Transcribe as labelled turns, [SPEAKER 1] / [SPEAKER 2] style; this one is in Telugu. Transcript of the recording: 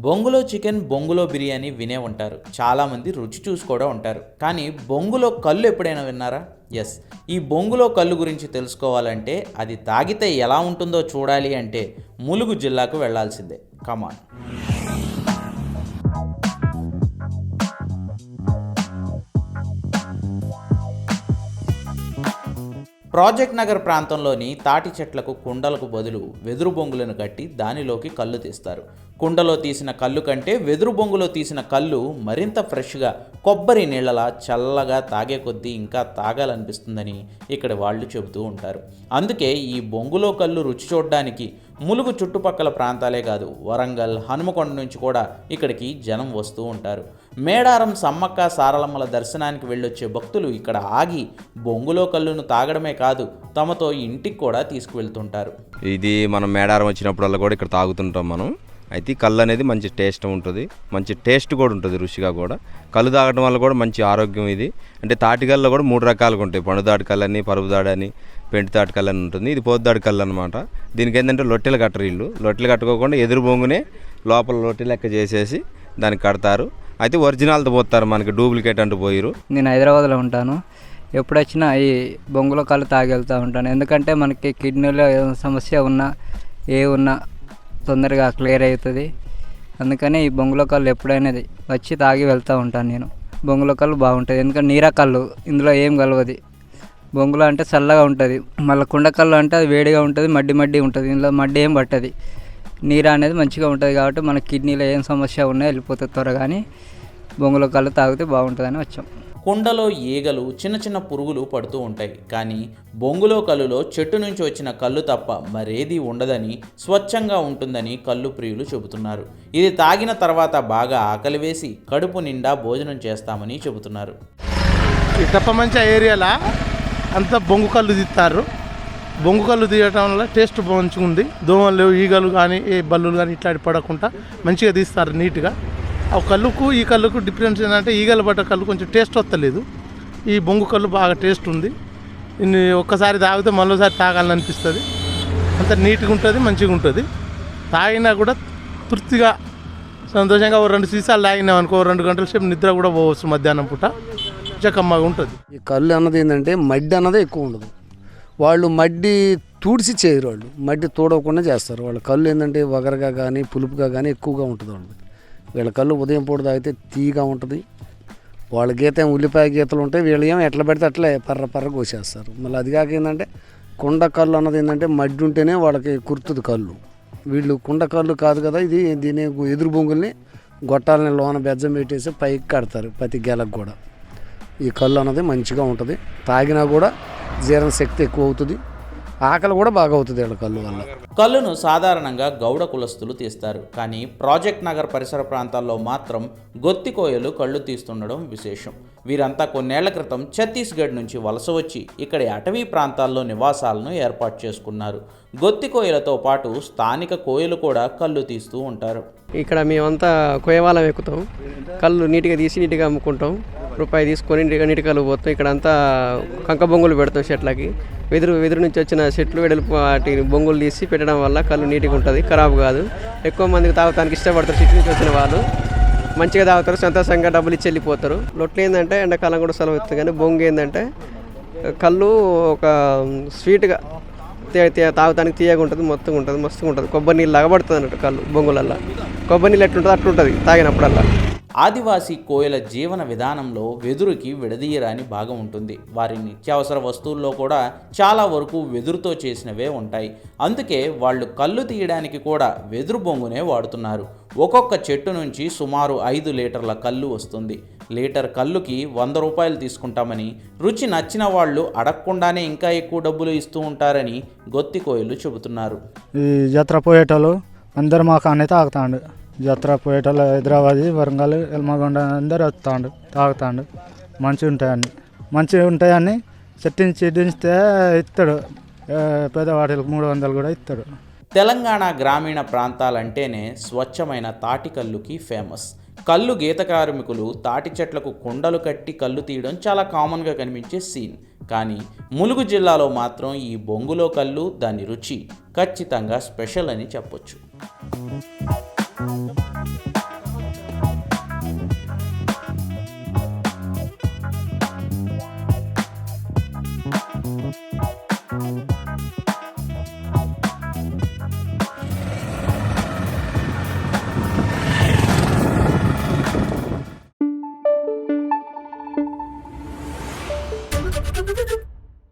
[SPEAKER 1] బొంగులో చికెన్ బొంగులో బిర్యానీ వినే ఉంటారు. చాలామంది రుచి చూసి కూడా ఉంటారు. కానీ బొంగులో కళ్ళు ఎప్పుడైనా విన్నారా? ఎస్ ఈ బొంగులో కళ్ళు గురించి తెలుసుకోవాలంటే అది తాగితే ఎలా ఉంటుందో చూడాలి అంటే ములుగు జిల్లాకు వెళ్ళాల్సిందే కమాన్ ప్రాజెక్ట్ నగర్ ప్రాంతంలోని తాటి చెట్లకు కుండలకు బదులు వెదురు బొంగులను కట్టి దానిలోకి కళ్ళు తీస్తారు. కుండలో తీసిన కళ్ళు కంటే వెదురు బొంగులో తీసిన కళ్ళు మరింత ఫ్రెష్గా కొబ్బరి నీళ్ళలా చల్లగా తాగే కొద్దీ ఇంకా తాగాలనిపిస్తుందని ఇక్కడ వాళ్ళు చెబుతూ ఉంటారు. అందుకే ఈ బొంగులో కళ్ళు రుచి చూడడానికి ములుగు చుట్టుపక్కల ప్రాంతాలే కాదు వరంగల్ హనుమకొండ నుంచి కూడా ఇక్కడికి జనం వస్తూ ఉంటారు. మేడారం సమ్మక్క సారలమ్మల దర్శనానికి వెళ్ళొచ్చే భక్తులు ఇక్కడ ఆగి బొంగులో కళ్ళును తాగడమే కాదు తమతో ఇంటికి కూడా తీసుకువెళ్తుంటారు.
[SPEAKER 2] ఇది మనం మేడారం వచ్చినప్పుడల్లా కూడా ఇక్కడ తాగుతుంటాం మనం. అయితే ఈ కళ్ళు అనేది మంచి టేస్ట్ ఉంటుంది. మంచి టేస్ట్ కూడా ఉంటుంది రుచిగా కూడా. కళ్ళు తాగడం వల్ల కూడా మంచి ఆరోగ్యం ఇది. అంటే తాటికల్లో కూడా మూడు రకాలుగా ఉంటాయి. పండుదాటి కళ్ళు అని పరుపు దాడని పెంటి తాటి అని ఉంటుంది. ఇది పోద్దాడి కళ్ళు అనమాట దీనికి ఏంటంటే లొట్టెలు కట్టరు ఇల్లు లొట్టెలు కట్టుకోకుండా ఎదురు బొంగునే లోపల లొట్టె లెక్క చేసేసి దానికి కడతారు. అయితే ఒరిజినల్తో పోతారు మనకి డూప్లికేట్ అంటూ పోయిరు
[SPEAKER 3] నేను హైదరాబాద్లో ఉంటాను. ఎప్పుడొచ్చినా ఈ బొంగులో కళ్ళు తాగి వెళ్తూ ఉంటాను. ఎందుకంటే మనకి కిడ్నీలో ఏదైనా సమస్య ఉన్నా ఏ ఉన్నా తొందరగా క్లియర్ అవుతుంది. అందుకని ఈ బొంగులో కళ్ళు ఎప్పుడైనా వచ్చి తాగి వెళ్తూ ఉంటాను నేను. బొంగులో కళ్ళు బాగుంటుంది ఎందుకంటే నీరా కళ్ళు ఇందులో ఏం కలవది? బొంగులో అంటే చల్లగా ఉంటుంది. మళ్ళీ కుండ కళ్ళు అంటే అది వేడిగా ఉంటుంది మడ్డి మడ్డి ఉంటుంది. ఇందులో మడ్డి ఏం పట్టది. నీరా అనేది మంచిగా ఉంటుంది కాబట్టి మన కిడ్నీలో ఏం సమస్య ఉన్నా వెళ్ళిపోతుంది త్వరగానే. బొంగులో కళ్ళు తాగితే బాగుంటుందని వచ్చాం.
[SPEAKER 1] కుండలో ఈగలు చిన్న చిన్న పురుగులు పడుతూ ఉంటాయి. కానీ బొంగులో కల్లులో చెట్టు నుంచి వచ్చిన కళ్ళు తప్ప మరేది ఉండదని స్వచ్ఛంగా ఉంటుందని కళ్ళు ప్రియులు చెబుతున్నారు. ఇది తాగిన తర్వాత బాగా ఆకలి వేసి కడుపు నిండా భోజనం చేస్తామని చెబుతున్నారు.
[SPEAKER 4] ఈ తప్పమంచ ఏరియాలో? అంతా బొంగు కళ్ళు తీస్తారు. బొంగు కళ్ళు తీయటం వల్ల టేస్ట్ మంచిగా ఉంది దోమలు ఈగలు కానీ ఏ బల్లులు కానీ ఇట్లాంటి పడకుండా మంచిగా తీస్తారు నీట్గా. ఆ కళ్ళుకు ఈ కళ్ళుకు డిఫరెన్స్ ఏంటంటే ఈగలు పడ్డ కళ్ళు కొంచెం టేస్ట్ వస్తలేదు. ఈ బొంగు కళ్ళు బాగా టేస్ట్ ఉంది. ఇన్ని ఒక్కసారి తాగితే మరోసారి తాగాలని అనిపిస్తుంది. అంత నీట్గా ఉంటుంది మంచిగా ఉంటుంది. తాగినా కూడా తృప్తిగా సంతోషంగా ఓ రెండు సీసాలు తాగినాం అనుకో రెండు గంటల సేపు నిద్ర కూడా పోవచ్చు మధ్యాహ్నం పూట. చకమ్మగా ఉంటుంది.
[SPEAKER 5] ఈ కళ్ళు అన్నది ఏంటంటే మడ్డి అన్నదే ఎక్కువ ఉండదు. వాళ్ళు మడ్డి తూడిసి చేయరు వాళ్ళు. మడ్డి తూడవకుండా చేస్తారు. వాళ్ళ కళ్ళు ఏంటంటే వగరగా కానీ పులుపుగా కానీ ఎక్కువగా ఉంటుంది వాళ్ళు వీళ్ళ కళ్ళు ఉదయం పూట తాగితే తీగా ఉంటుంది. వాళ్ళ గీత ఏం ఉల్లిపాయ గీతలు ఉంటాయి వీళ్ళు ఏం ఎట్లా పెడితే అట్లే పర్ర పర్ర కోసేస్తారు. మళ్ళీ అది కాక ఏంటంటే కుండ కళ్ళు అన్నది ఏంటంటే మడ్డి ఉంటేనే వాళ్ళకి కుర్తుంది కళ్ళు. వీళ్ళు కుండ కళ్ళు కాదు కదా ఇది దీని ఎదురు బొంగుల్ని గొట్టాలని లోన బెజ్జం పెట్టేసి పైకి కడతారు ప్రతి గెలకు కూడా. ఈ కళ్ళు అన్నది మంచిగా ఉంటుంది. తాగినా కూడా జీర్ణశక్తి ఎక్కువ అవుతుంది. ఆకలి కూడా బాగా అవుతుంది వీళ్ళ కళ్ళు వల్ల.
[SPEAKER 1] కళ్ళును సాధారణంగా గౌడ కులస్తులు తీస్తారు. కానీ ప్రాజెక్ట్ నగర్ పరిసర ప్రాంతాల్లో మాత్రం గొత్తి కోయలు కళ్ళు తీస్తుండడం విశేషం. వీరంతా కొన్నేళ్ళ క్రితం ఛత్తీస్గఢ్ నుంచి వలస వచ్చి ఇక్కడి అటవీ ప్రాంతాల్లో నివాసాలను ఏర్పాటు చేసుకున్నారు. గొత్తి కోయలతో పాటు స్థానిక కోయలు కూడా కళ్ళు తీస్తూ ఉంటారు.
[SPEAKER 6] ఇక్కడ మేమంతా కోయవాలం ఎక్కుతాం. కళ్ళు నీట్గా తీసి నీట్గా అమ్ముకుంటాం. రూపాయి తీసుకొని నీటికాలు పోతాం. ఇక్కడ అంతా కంక బొంగులు పెడతాం చెట్లకి వెదురు వెదురు నుంచి వచ్చిన చెట్లు వెడల్పు వాటి బొంగులు తీసి పెట్టడం వల్ల కళ్ళు నీట్గా ఉంటుంది. ఖరాబ్ కాదు. ఎక్కువ మందికి తాగటానికి ఇష్టపడతారు చెట్టు నుంచి వచ్చిన వాళ్ళు. మంచిగా తాగుతారు సంతోషంగా డబ్బులు ఇచ్చి వెళ్ళిపోతారు. లొట్లు ఏంటంటే ఎండాకాలం కూడా సెలవు అవుతుంది కానీ బొంగు ఏంటంటే కళ్ళు ఒక స్వీట్గా తే- తాగడానికి తీయగా ఉంటుంది మొత్తం ఉంటుంది మస్తుగా ఉంటుంది. కొబ్బరి నీళ్ళు లాగబడుతుంది అన్నట్టు కళ్ళు బొంగులల్లా. కొబ్బరి నీళ్ళు ఎట్లుంటుంది అట్లుంటుంది తాగినప్పుడల్లా.
[SPEAKER 1] ఆదివాసీ కోయల జీవన విధానంలో వెదురుకి విడదీయరాని భాగం ఉంటుంది. వారి నిత్యావసర వస్తువుల్లో కూడా చాలా వరకు వెదురుతో చేసినవే ఉంటాయి. అందుకే వాళ్ళు కళ్ళు తీయడానికి కూడా వెదురు బొంగునే వాడుతున్నారు. ఒక్కొక్క చెట్టు నుంచి సుమారు ఐదు లీటర్ల కళ్ళు వస్తుంది. లీటర్ కళ్ళుకి వంద రూపాయలు తీసుకుంటామని రుచి నచ్చిన వాళ్ళు అడగకుండానే ఇంకా ఎక్కువ డబ్బులు ఇస్తూ ఉంటారని గొత్తి కోయలు చెబుతున్నారు.
[SPEAKER 7] ఈ జాతర పోయేటోళ్ళు అందరు మాకు కానే తాగుతాండు జాతర పోయేటోళ్ళు హైదరాబాద్ వరంగల్ ఎల్మగొండ అందరు వస్తాడు తాగుతాండు మంచిగా ఉంటాయని మంచిగా ఉంటాయని చెట్టించి చెట్టించితే ఇస్తాడు పేదవాడికి మూడు వందలు కూడా ఇస్తాడు
[SPEAKER 1] తెలంగాణ గ్రామీణ ప్రాంతాలంటేనే స్వచ్ఛమైన తాటి కల్లుకి ఫేమస్. కళ్ళు గీత కార్మికులు తాటి చెట్లకు కుండలు కట్టి కళ్ళు తీయడం చాలా కామన్గా కనిపించే సీన్. కానీ ములుగు జిల్లాలో మాత్రం ఈ బొంగులో కళ్ళు దాని రుచి ఖచ్చితంగా స్పెషల్ అని చెప్పొచ్చు. Bye.